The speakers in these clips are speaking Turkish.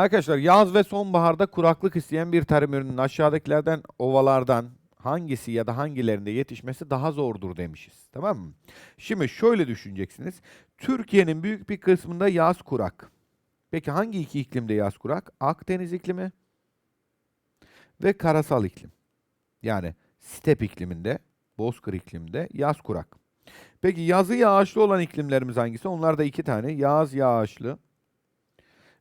Arkadaşlar yaz ve sonbaharda kuraklık isteyen bir tarım ürününün aşağıdakilerden ovalardan hangisi ya da hangilerinde yetişmesi daha zordur demişiz. Tamam mı? Şimdi şöyle düşüneceksiniz. Türkiye'nin büyük bir kısmında yaz kurak. Peki hangi iki iklimde yaz kurak? Akdeniz iklimi ve karasal iklim. Yani step ikliminde, bozkır ikliminde yaz kurak. Peki yazı yağışlı olan iklimlerimiz hangisi? Onlar da iki tane. Yaz yağışlı.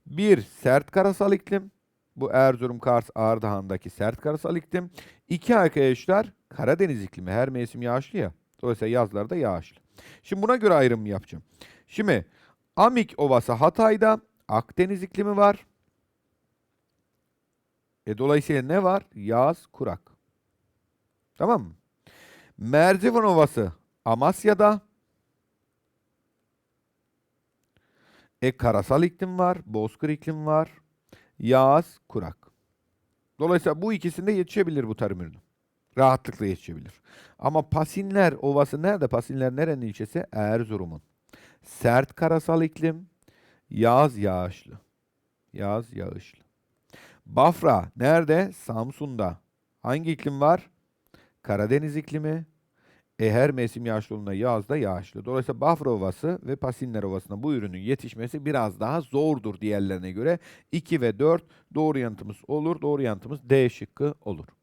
Bir sert karasal iklim. Bu Erzurum, Kars, Ardahan'daki sert karasal iklim. İki arkadaşlar Karadeniz iklimi. Her mevsim yağışlı ya. Dolayısıyla yazlarda yağışlı. Şimdi buna göre ayrım yapacağım. Şimdi Amik Ovası Hatay'da Akdeniz iklimi var. E dolayısıyla ne var? Yaz kurak. Tamam mı? Merzivan Ovası Amasya'da. E karasal iklim var, bozkır iklim var. Yağız, kurak. Dolayısıyla bu ikisinde yetişebilir bu tarım ürünü. Rahatlıkla yetişebilir. Ama Pasinler Ovası nerede? Pasinler nerenin ilçesi? Erzurum'un. Sert karasal iklim, yağız yağışlı. Yağız yağışlı. Bafra nerede? Samsun'da. Hangi iklim var? Karadeniz iklimi. E her mevsim yağışlı olduğunda yazda yağışlı. Dolayısıyla Bafra Ovası ve Pasinler Ovası'nda bu ürünün yetişmesi biraz daha zordur diğerlerine göre. 2 ve 4 doğru yanıtımız olur. Doğru yanıtımız D şıkkı olur.